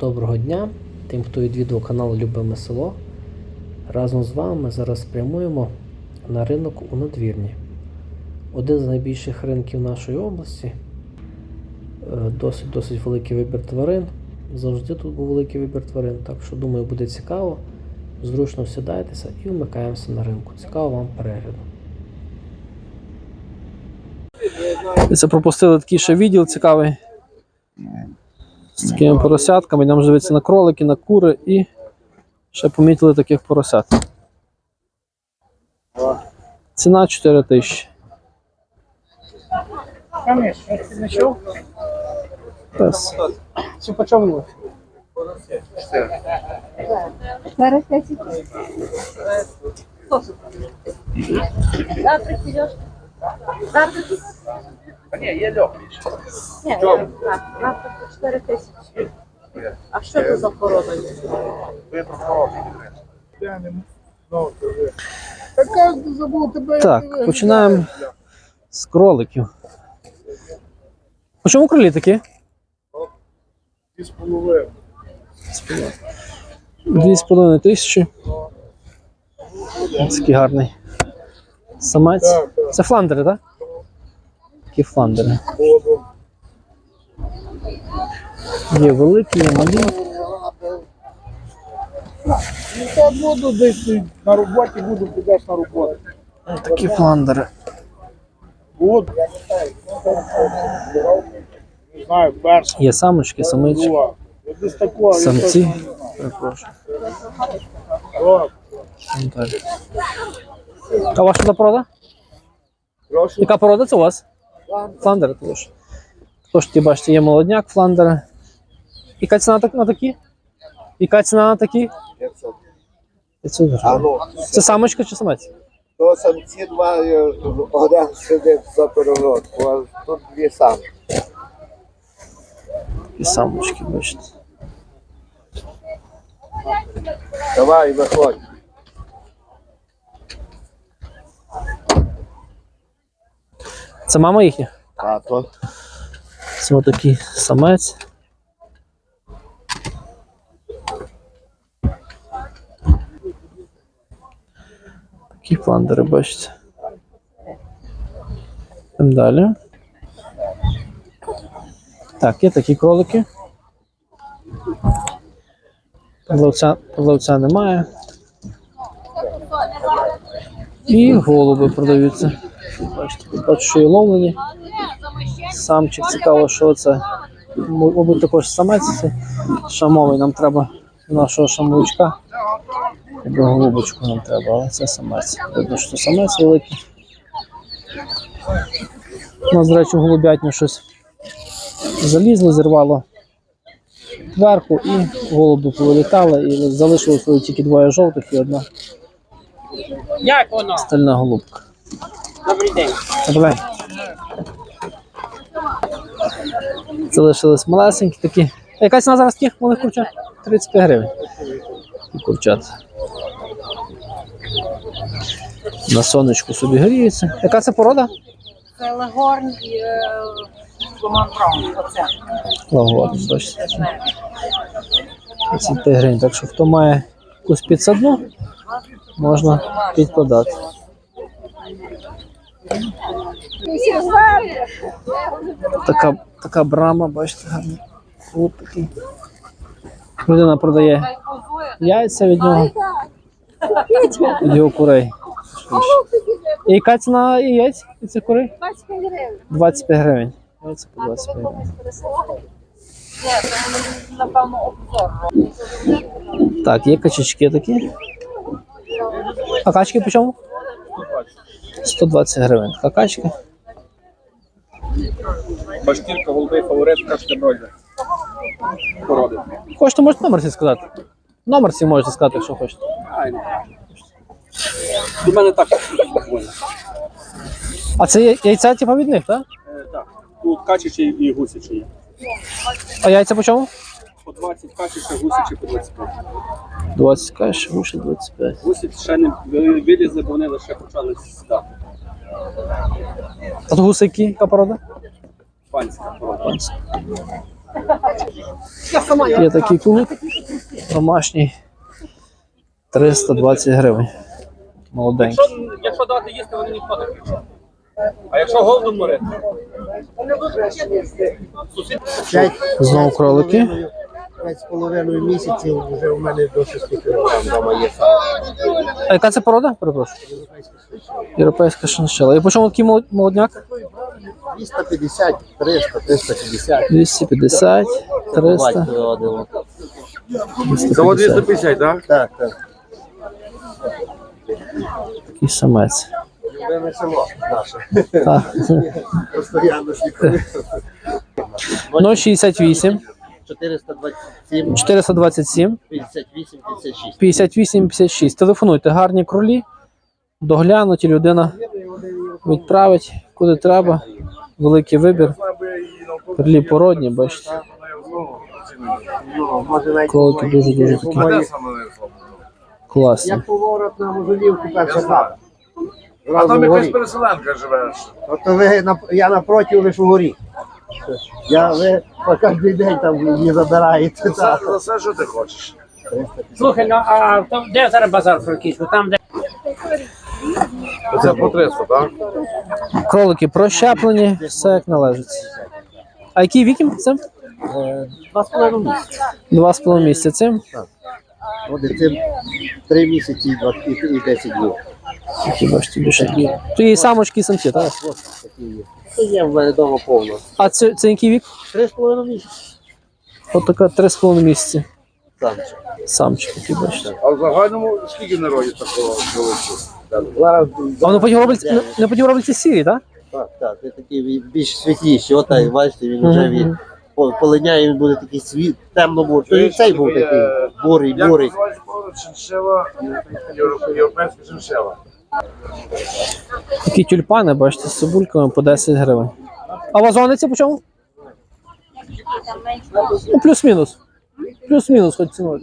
Доброго дня тим, хто відвідував канал Любиме село. Разом з вами ми зараз прямуємо на ринок у надвірні. Один з найбільших ринків нашої області. Е, Досить досить великий вибір тварин. Завжди тут був великий вибір тварин, так що думаю, буде цікаво. Зручно сідайтеся і вмикаємося на ринку. Цікаво вам перегляду. Це пропустили такий ще відділ цікавий. З такими поросятками. Йдемо дивитися на кролики, на кури і ще помітили таких поросят. Ціна 4 тисячі. Конечно, ти знайшов? Пес. Це по чому? Зараз 10. Завтра підеш? Завтра підеш? Ні, є льох. Ні, завтра. Завтра по 4 тисячі. А що це за порода? є? Ви знову. Така забув тебе. Так, починаємо. З кроликів. По чому кролі такі? Дві з половиною. Дві з половиною тисячі. Ось Такий гарний. Самець. Так, так. Це фландери, так? Такі фландери. Є великі, є малі. Ну та буду десь на роботі буду, підеш на роботу. Такі фландери. От. Не знаю, перша, Є самочки, самички, Десь такого. самці. Перепрошую. О, так. А ваша порода? Яка порода це у вас? Фландери також. Також ті, бачите, є молодняк фландери. Яка ціна на такі? Яка ціна на такі? 500. 500 гривень. ну, Це самочка чи самець? то самці два, е, один сидить за перегородку, а тут дві самки. І самочки, бачите. Давай, виходь. Це мама їхня? Тато. Це отакий самець. Такі фландери, бачите. Йдемо далі. Так, є такі кролики. Павловця, павловця немає. І голуби продаються. Бачите, що і ловлені. Самчик цікаво, що це. Мабуть, також самець це шамовий. Нам треба нашого шамовичка. Або голубочку нам треба, але це самець. Видно, що самець великий. У нас, до речі, голубятню щось залізло, зірвало дверку і голуби повилітали, і залишилось тільки двоє жовтих і одна стальна голубка. Добрий день. Добре. Залишились малесенькі такі. А Яка ціна зараз таких малих курчат? 35 гривень. Курчат. На сонечку собі гріються. Яка це порода? Це Легорн і Ломан Браун. Оце. Лагодно, бачите. 35 гривень. Так що хто має якусь підсадну, можна підкладати. Така, така брама, бачите, гарна. От такий. Людина продає яйця від нього. Від його курей. І яка ціна яєць від цих курей? 25 гривень. 25 гривень. Яйця по 25 гривень. Так, є качечки такі. А качки по чому? 120 гривень. Така качка. Башкірка, голубий фаворит, кашка бройдер. Породи. Хочете, можете номер свій сказати? Номер свій можете сказати, якщо хочете. До мене так. А це є- яйця типу від них, так? Е, Так. Тут качачі і гусячі є. А яйця по чому? По 20 качачі, гусячі по 25. 20 каш, гуші 25. Гусять ще не ви- вилізли, бо вони лише почали сідати. А то гуси які? Яка порода? Панська порода. Панська. Є такий кулик домашній 320 гривень. Молоденький. Якщо, якщо дати їсти, вони не впадуть. А якщо голодом морити? Сусід Знову кролики. П'ять з половиною місяців вже у мене до 6 кілограм вдома є. А яка це порода? Перепрошую. Європейська шиншила. І по чому такий молодняк? 250, 300, 350. 250, 300. Завод 250. так? Так, так. Такий самець. Любиме село наше. Так. Постоянно слідкую. 068, 427, 427, 58, 56. 58, 56. Телефонуйте, гарні кролі, доглянуті, людина відправить куди треба. Великий вибір. Кролі породні, бачите. Кролики дуже-дуже такі класні. Як поворот на Мозолівку перша хата. А там якась переселенка живе. Тобто ви на, я напроти лише у горі. Я ви по кожен день там її забираєте. За, за все, що ти хочеш. Слухай, ну а то де зараз базар франківську? Там, де Це по 300, так? Кролики прощеплені, все як належить. А який вік їм цим? Е, Два з половиною місяці. Два з половиною місяця цим. От цим три місяці і два- і, і 10 днів. Які бачите, більше. То є і самочки, і самці, так? Ось такі є. То є в мене вдома повно. А це, це який вік? Три з половиною місяці. От така три з половиною місяці. Там. Самчик, такий бачите. А в загальному скільки народів такого чоловічу? Зараз А вони потім роблять, не, не потім роблять ці сірі, так? Так, так, це такі більш світліші. От так, бачите, він вже від по- полиняє, він буде такий світ, темно-бурий. То і цей був такий бурий, бурий. Шиншила, європейська шиншила. Такі тюльпани, бачите, з цибульками по 10 гривень. А вазониці по чому? Ну, плюс-мінус. Плюс-мінус, хоч ціною.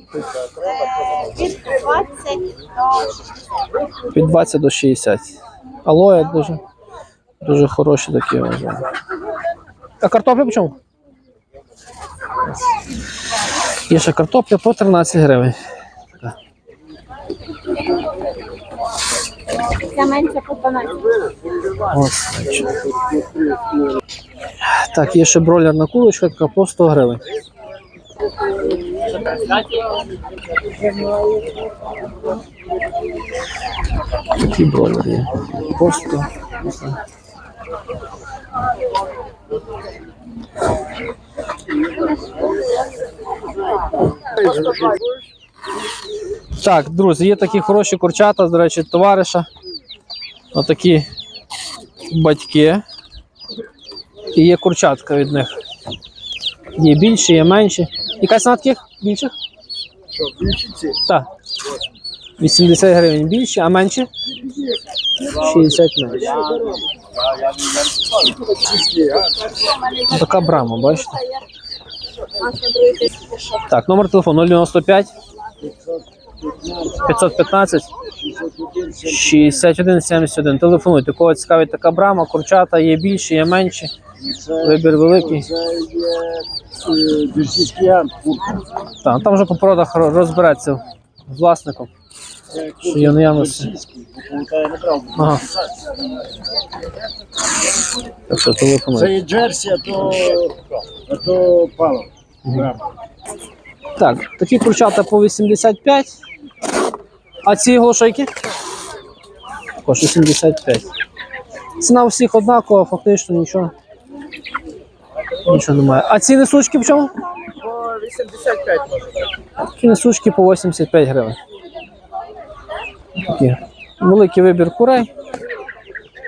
Від 20 до 60. Алоє дуже, дуже хороші такі вважаю. А картопля по чому? Є ще картопля по 13 гривень. Ця менше по 12. Ось. Так, є ще бройлерна кулочка, така по 100 гривень. Такий бройлер є. По 100. Так, друзі, є такі хороші курчата, до речі, товариша. Отакі батьки. І є курчатка від них. Є більші, є менші. Яка ціна таких більших? Що, більшіці? Так. 80 гривень більші, а менші? 60 менші. Така брама, бачите? Так, номер телефону 095 515 61 71. Телефонуйте. Кого цікавить така брама, курчата є більші, є менші. Вибір великий. Так, там вже по породах розбереться з власником. Що є наявності. Ага. Так що Це є Джерсі, а то, а то пало. Так, такі курчата по 85. А ці глушайки? Також 85. Ціна у всіх однакова, фактично нічого. Нічого немає. А ці несучки в чому? по 85 може. Такі несучки по 85 гривень. Такі. Великий вибір курей.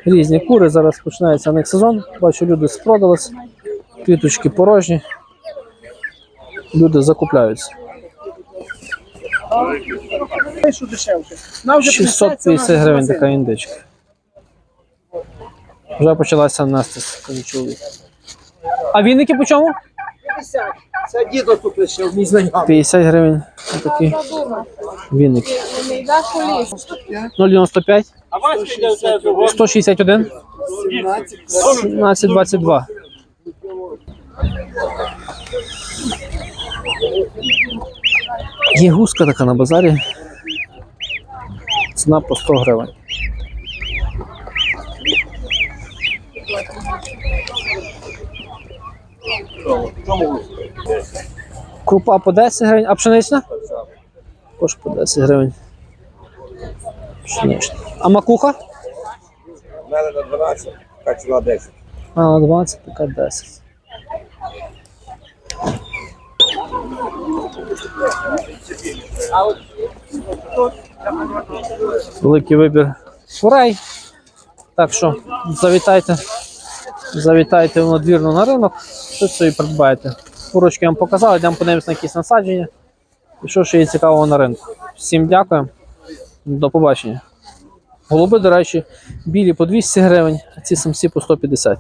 Різні кури. Зараз починається на них сезон. Бачу, люди спродались. Квіточки порожні. Люди закупляються. Що дешевше. 650 гривень така індичка. Вже почалася нестись, каже чоловік. А вінники по чому? 50. Це дідо тут лише в мій знайомий. 50 гривень. Такі вінники. 0,95, А Васька йде в тебе того. 161, 17, Є гуска така на базарі. Ціна по 100 гривень. Крупа по 10 гривень, а пшенична? Також по 10 гривень. Пшенична. А макуха? У мене на 12, така ціна 10. А, на 20, така 10. Великий вибір фурей. Так що завітайте, завітайте в надвірну на ринок, що собі придбаєте. Курочки я вам показав, йдемо подивимось на якісь насадження. І що ще є цікавого на ринку. Всім дякую. До побачення. Голуби, до речі, білі по 200 гривень, а ці самці по 150.